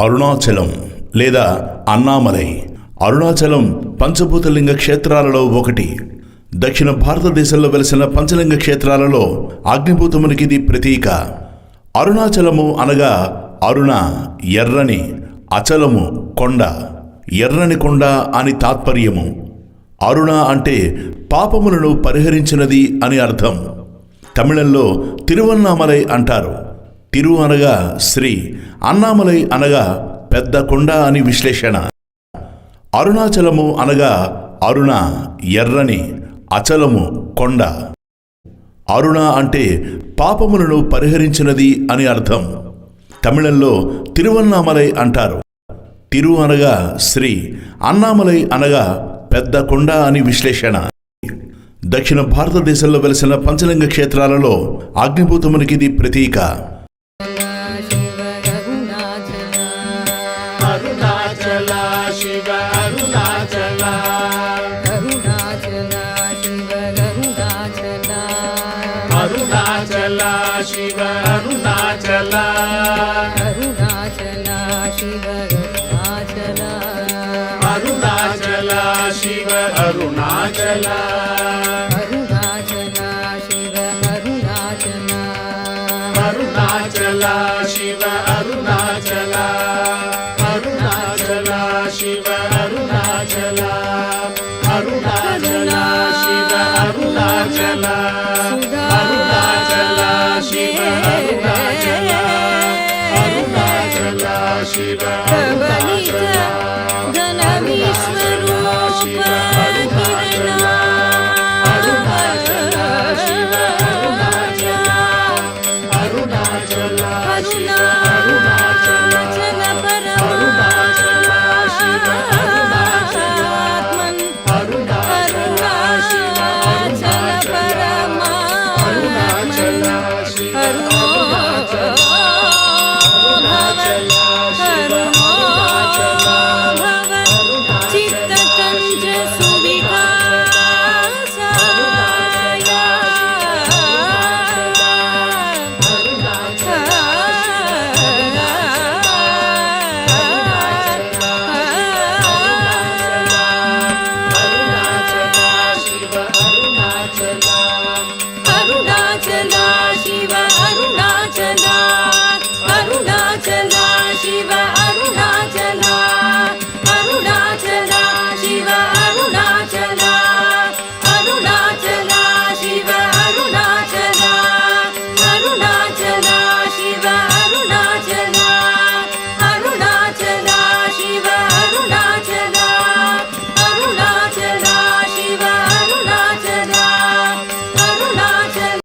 అరుణాచలం లేదా అన్నామలై. అరుణాచలం పంచభూతలింగ క్షేత్రాలలో ఒకటి. దక్షిణ భారతదేశంలో వెలిసిన పంచలింగ క్షేత్రాలలో అగ్నిభూతమునికి ఇది ప్రతీక. అరుణాచలము అనగా అరుణ ఎర్రని అచలము కొండ. ఎర్రని కొండ అని తాత్పర్యము. అరుణ అంటే పాపములను పరిహరించినది అని అర్థం. తమిళంలో తిరువన్నామలై అంటారు. తిరు అనగా శ్రీ అన్నామలై అనగా పెద్ద కొండ అని విశ్లేషణ. అరుణాచలము అనగా అరుణ ఎర్రని అచలము కొండ. అరుణ అంటే పాపములను పరిహరించినది అని అర్థం. తమిళంలో తిరువన్నామలై అంటారు. తిరు అనగా శ్రీ అన్నామలై అనగా పెద్ద కొండ అని విశ్లేషణ. దక్షిణ భారతదేశంలో వెలిసిన పంచలింగ క్షేత్రాలలో అగ్నిభూతమునికి ఇది ప్రతీక. ಶಿವ ಅರುಣಾಚಲ ಅರುಣಾಚಲ ಶಿವ ಅರುಣಾಚಲ ಅರುಣಾಚಲ ಶಿವ ಅರುಣಾಚಲ Hallelujah.